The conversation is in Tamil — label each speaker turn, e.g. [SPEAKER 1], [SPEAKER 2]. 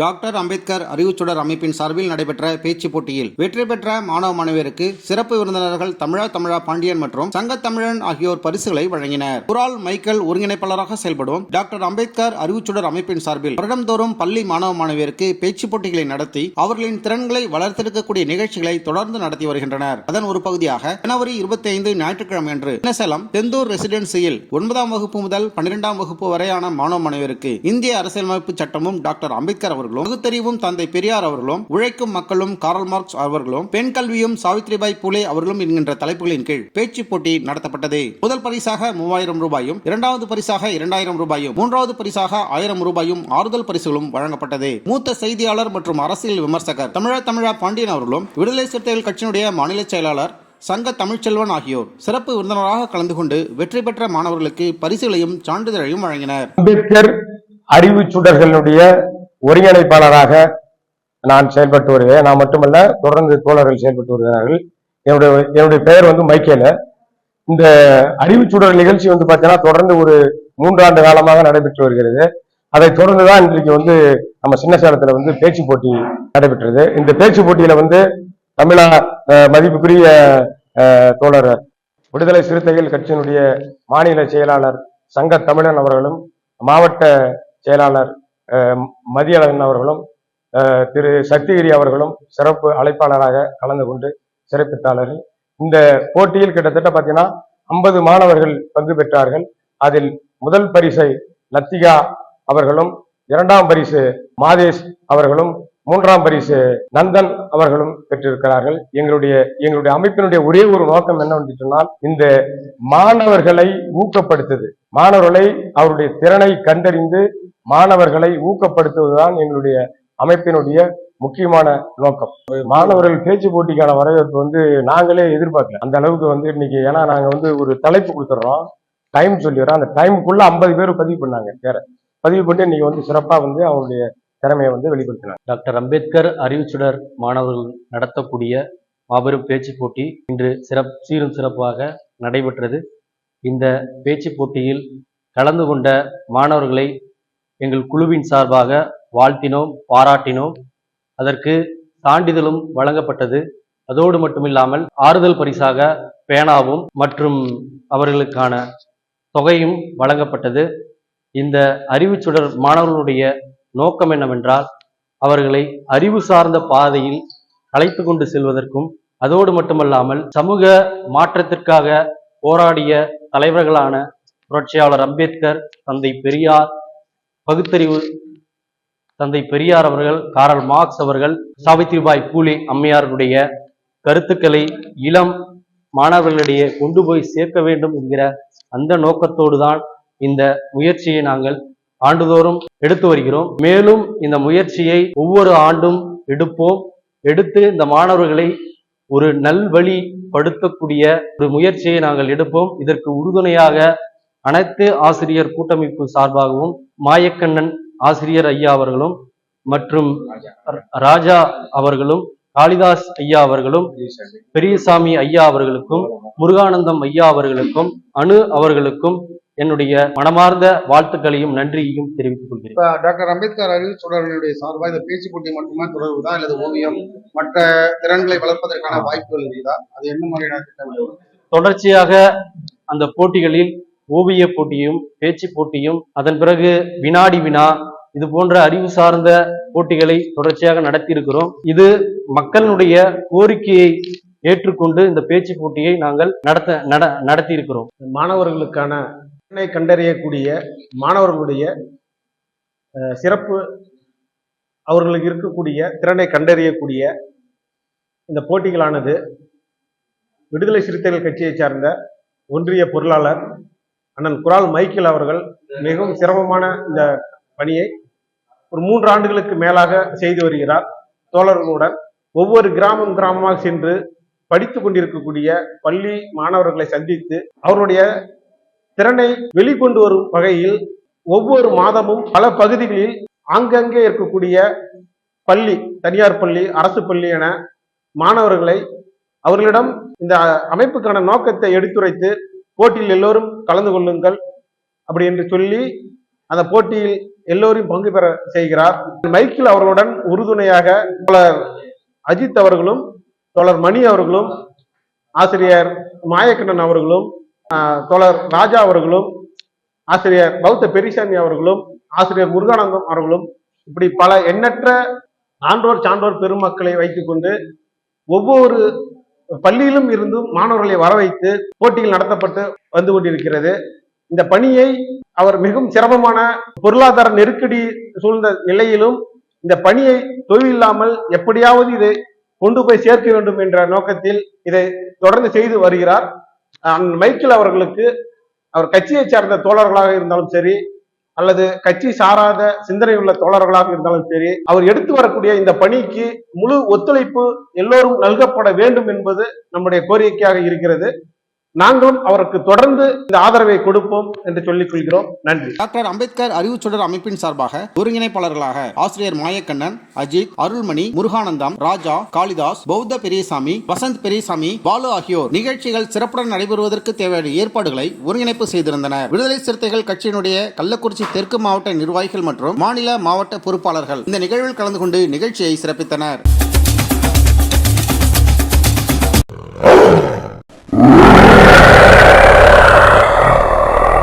[SPEAKER 1] டாக்டர் அம்பேத்கர் அறிவுச்சுடர் அமைப்பின் சார்பில் நடைபெற்ற பேச்சு போட்டியில் வெற்றி பெற்ற மாணவ மாணவியருக்கு சிறப்பு விருந்தினர்கள் தமிழா தமிழா பாண்டியன் மற்றும் சங்க தமிழன் ஆகியோர் பரிசுகளை வழங்கினர். குரால் மைக்கேல் ஒருங்கிணைப்பாளராக செயல்படும் டாக்டர் அம்பேத்கர் அறிவுச்சுடர் அமைப்பின் சார்பில் வருடந்தோறும் பள்ளி மாணவ மாணவியருக்கு பேச்சு போட்டிகளை நடத்தி அவர்களின் திறன்களை வளர்த்தெடுக்கக்கூடிய நிகழ்ச்சிகளை தொடர்ந்து நடத்தி வருகின்றனர். அதன் ஒரு பகுதியாக ஜனவரி இருபத்தி ஐந்து ஞாயிற்றுக்கிழமை அன்று சேலம் தெந்தூர் ரெசிடென்சியில் ஒன்பதாம் வகுப்பு முதல் பன்னிரெண்டாம் வகுப்பு வரையான மாணவ மாணவியருக்கு இந்திய அரசியலமைப்பு சட்டமும் டாக்டர் அம்பேத்கர் அவர்களும் பகுத்தறிவும் தந்தை பெரியார் அவர்களும் உழைக்கும் மக்களும் காரல் மார்க்ஸ் அவர்களும் பெண் கல்வியும் சாவித்ரிபாய் பூலே அவர்களும் என்கின்ற தலைப்புகளின் கீழ் பேச்சு போட்டி நடத்தப்பட்டது. முதல் பரிசாக மூவாயிரம் ரூபாயும் இரண்டாவது பரிசாக இரண்டாயிரம் ரூபாயும் மூன்றாவது பரிசாக ஆயிரம் ரூபாயும் ஆறுதல் பரிசுகளும் வழங்கப்பட்டது. மூத்த செய்தியாளர் மற்றும் அரசியல் விமர்சகர் தமிழர் தமிழா பாண்டியன் அவர்களும் விடுதலை சிறுத்தைகள் கட்சியினுடைய மாநில செயலாளர் சங்க தமிழ்ச்செல்வன் ஆகியோர் சிறப்பு விருந்தினராக கலந்து கொண்டு வெற்றி பெற்ற மாணவர்களுக்கு பரிசுகளையும் சான்றிதழையும் வழங்கினர்.
[SPEAKER 2] அம்பேத்கர் அறிவு சுடர்களுடைய ஒருங்கிணைப்பாளராக நான் செயல்பட்டு வருகிறேன். நான் மட்டுமல்ல தொடர்ந்து தோழர்கள் செயல்பட்டு வருகிறார்கள். என்னுடைய என்னுடைய பெயர் வந்து மைக்கேல. இந்த அறிவு சுடர் நிகழ்ச்சி வந்து பார்த்தீங்கன்னா தொடர்ந்து ஒரு மூன்றாண்டு காலமாக நடைபெற்று வருகிறது. அதை தொடர்ந்து தான் இன்றைக்கு வந்து நம்ம சின்ன சேலத்தில் வந்து பேச்சு போட்டி நடைபெற்றது. இந்த பேச்சு போட்டியில வந்து தமிழா மதிப்புக்குரிய தோழர் விடுதலை சிறுத்தைகள் கட்சியினுடைய மாநில செயலாளர் சங்க தமிழன் அவர்களும் மாவட்ட செயலாளர் மதியழகன் அவர்களும் திரு சக்திகிரி அவர்களும் சிறப்பு அழைப்பாளராக கலந்து கொண்டு சிறப்பித்தாளர்கள் இந்த போட்டியில் கிட்டத்தட்ட பார்த்தீங்கன்னா ஐம்பது மாணவர்கள் பங்கு பெற்றார்கள். அதில் முதல் பரிசை லத்திகா அவர்களும் இரண்டாம் பரிசு மாதேஷ் அவர்களும் மூன்றாம் பரிசு நந்தன் அவர்களும் பெற்றிருக்கிறார்கள். எங்களுடைய எங்களுடைய அமைப்பினுடைய ஒரே ஒரு நோக்கம் என்னவென்று சொன்னால் இந்த மாணவர்களை ஊக்கப்படுத்துது. மாணவர்களை அவருடைய திறனை கண்டறிந்து மாணவர்களை ஊக்கப்படுத்துவதுதான் எங்களுடைய அமைப்பினுடைய முக்கியமான நோக்கம். மாணவர்கள் பேச்சு போட்டிக்கான வரவேற்பு வந்து நாங்களே எதிர்பார்க்கல. அந்த அளவுக்கு வந்து இன்னைக்கு ஏன்னா நாங்க வந்து ஒரு தலைப்பு கொடுத்துட்றோம் டைம் சொல்லிடுறோம். அந்த டைமுக்குள்ள ஐம்பது பேர் பதிவு பண்ணாங்க. வேற பதிவு பண்ணி இன்னைக்கு வந்து சிறப்பா வந்து அவங்களுடைய திறமையை வந்து வெளிப்படுத்தினாங்க.
[SPEAKER 3] டாக்டர் அம்பேத்கர் அறிவுச்சுடர் மாணவர்கள் நடத்தக்கூடிய மாபெரும் பேச்சு போட்டி இன்று சிறப் சீரும் சிறப்பாக நடைபெற்றது. இந்த பேச்சு போட்டியில் கலந்து கொண்ட மாணவர்களை எங்கள் குழுவின் சார்பாக வாழ்த்தினோம் பாராட்டினோம். அதற்கு சான்றிதழும் வழங்கப்பட்டது. அதோடு மட்டுமில்லாமல் ஆறுதல் பரிசாக பேனாவும் மற்றும் அவர்களுக்கான தொகையும் வழங்கப்பட்டது. இந்த அறிவுச்சுடர் மாணவர்களுடைய நோக்கம் என்னவென்றால் அவர்களை அறிவு சார்ந்த பாதையில் அழைத்து கொண்டு செல்வதற்கும் அதோடு மட்டுமல்லாமல் சமூக மாற்றத்திற்காக போராடிய தலைவர்களான புரட்சியாளர் அம்பேத்கர் தந்தை பெரியார் பகுத்தறிவு தந்தை பெரியார் அவர்கள் காரல் மார்க்ஸ் அவர்கள் சாவித்ரிபாய் பூலே அம்மையாருடைய கருத்துக்களை இளம் மாணவர்களிடையே கொண்டு போய் சேர்க்க வேண்டும் என்கிற அந்த நோக்கத்தோடு தான் இந்த முயற்சியை நாங்கள் ஆண்டுதோறும் எடுத்து வருகிறோம். மேலும் இந்த முயற்சியை ஒவ்வொரு ஆண்டும் எடுப்போம். எடுத்து இந்த மாணவர்களை ஒரு நல்வழிப்படுத்தக்கூடிய ஒரு முயற்சியை நாங்கள் எடுப்போம். இதற்கு உறுதுணையாக அனைத்து ஆசிரியர் கூட்டமைப்பு சார்பாகவும் மாயக்கண்ணன் ஆசிரியர் ஐயா அவர்களும் மற்றும் ராஜா அவர்களும் காளிதாஸ் ஐயா அவர்களும் பெரியசாமி ஐயா அவர்களுக்கும் முருகானந்தம் ஐயா அவர்களுக்கும் அனு அவர்களுக்கும் என்னுடைய மனமார்ந்த வாழ்த்துக்களையும் நன்றியையும் தெரிவித்துக் கொள்கிறேன்.
[SPEAKER 4] டாக்டர் அம்பேத்கர் அறிவு சுடர்களுடைய சார்பா இந்த பேச்சு போட்டி மட்டுமே தொடர்புதா அல்லது ஓவியம் மற்ற திறன்களை வளர்ப்பதற்கான வாய்ப்புகள் இருக்குதா அது என்ன மாதிரியான திட்டம்
[SPEAKER 3] தொடர்ச்சியாக அந்த போட்டிகளில் ஓவிய போட்டியும் பேச்சு போட்டியும் அதன் பிறகு வினாடி வினா இது போன்ற அறிவு சார்ந்த போட்டிகளை தொடர்ச்சியாக நடத்தி இருக்கிறோம் இது மக்களுடைய கோரிக்கையை ஏற்றுக்கொண்டு இந்த பேச்சு போட்டியை நாங்கள் நடத்த நட நடத்தி இருக்கிறோம்
[SPEAKER 2] மாணவர்களுக்கான திறனை கண்டறியக்கூடிய மாணவர்களுடைய சிறப்பு அவர்களுக்கு இருக்கக்கூடிய திறனை கண்டறியக்கூடிய இந்த போட்டிகளானது விடுதலை சிறுத்தைகள் கட்சியை சார்ந்த ஒன்றிய பொருளாளர் அண்ணன் குரால் மைக்கேல் அவர்கள் மிகவும் சிரமமான இந்த பணியை ஒரு மூன்று ஆண்டுகளுக்கு மேலாக செய்து வருகிறார். தோழர்களுடன் ஒவ்வொரு கிராமம் கிராமமாக சென்று படித்து கொண்டிருக்கக்கூடிய பள்ளி மாணவர்களை சந்தித்து அவருடைய திறனை வெளிக்கொண்டு வரும் வகையில் ஒவ்வொரு மாதமும் பல பகுதிகளில் ஆங்கங்கே இருக்கக்கூடிய பள்ளி தனியார் பள்ளி அரசு பள்ளி என மாணவர்களை அவர்களிடம் இந்த அமைப்புக்கான நோக்கத்தை எடுத்துரைத்து போட்டியில் எல்லோரும் கலந்து கொள்ளுங்கள் அப்படி என்று சொல்லி
[SPEAKER 5] அந்த போட்டியில் எல்லோரையும் பங்கு பெற செய்கிறார். மைக்கில் அவர்களுடன் உறுதுணையாக தோழர் அஜித் அவர்களும் தோழர் மணி அவர்களும் ஆசிரியர் மாயக்கண்ணன் அவர்களும் தோழர் ராஜா அவர்களும் ஆசிரியர் பௌத்த பெரிசாமி அவர்களும் ஆசிரியர் முருகானந்தம் அவர்களும் இப்படி பல எண்ணற்ற ஆன்றோர் சான்றோர் பெருமக்களை வைத்துக்கொண்டு ஒவ்வொரு பள்ளியிலும் இருந்தும் மாணவர்களை வர வைத்து போட்டிகள் நடத்தப்பட்டு வந்து கொண்டிருக்கிறது. இந்த பணியை அவர் மிகவும் சிரமமான பொருளாதார நெருக்கடி சூழ்ந்த நிலையிலும் இந்த பணியை தொழிலில்லாமல் எப்படியாவது இதை கொண்டு போய் சேர்க்க வேண்டும் என்ற நோக்கத்தில் இதை தொடர்ந்து செய்து வருகிறார். மைக்கேல் அவர்களுக்கு அவர் கட்சியை சார்ந்த தோழர்களாக இருந்தாலும் சரி அல்லது கட்சி சாராத சிந்தனை உள்ள தோழர்களாக இருந்தாலும் சரி அவர் எடுத்து வரக்கூடிய இந்த பணிக்கு முழு ஒத்துழைப்பு எல்லோரும் நல்கப்பட வேண்டும் என்பது நம்முடைய கோரிக்கையாக இருக்கிறது. நாங்களும் அவருக்கு தொடர்ந்து இந்த ஆதரவை கொடுப்போம் என்று சொல்லிக் கொள்கிறோம். நன்றி.
[SPEAKER 1] டாக்டர் அம்பேத்கர் அறிவுச்சுடர் அமைப்பின் சார்பாக ஒருங்கிணைப்பாளர்களாக ஆசிரியர் மாயக்கண்ணன் அஜித் அருள்மணி முருகானந்தம் ராஜா காளிதாஸ் பௌத்த பெரியசாமி வசந்த் பெரியசாமி பாலு ஆகியோர் நிகழ்ச்சிகள் சிறப்புடன் நடைபெறுவதற்கு தேவையான ஏற்பாடுகளை ஒருங்கிணைப்பு செய்திருந்தனர். விடுதலை சிறுத்தைகள் கட்சியினுடைய கள்ளக்குறிச்சி தெற்கு மாவட்ட நிர்வாகிகள் மற்றும் மாநில மாவட்ட பொறுப்பாளர்கள் இந்த நிகழ்வில் கலந்து கொண்டு நிகழ்ச்சியை சிறப்பித்தனர்.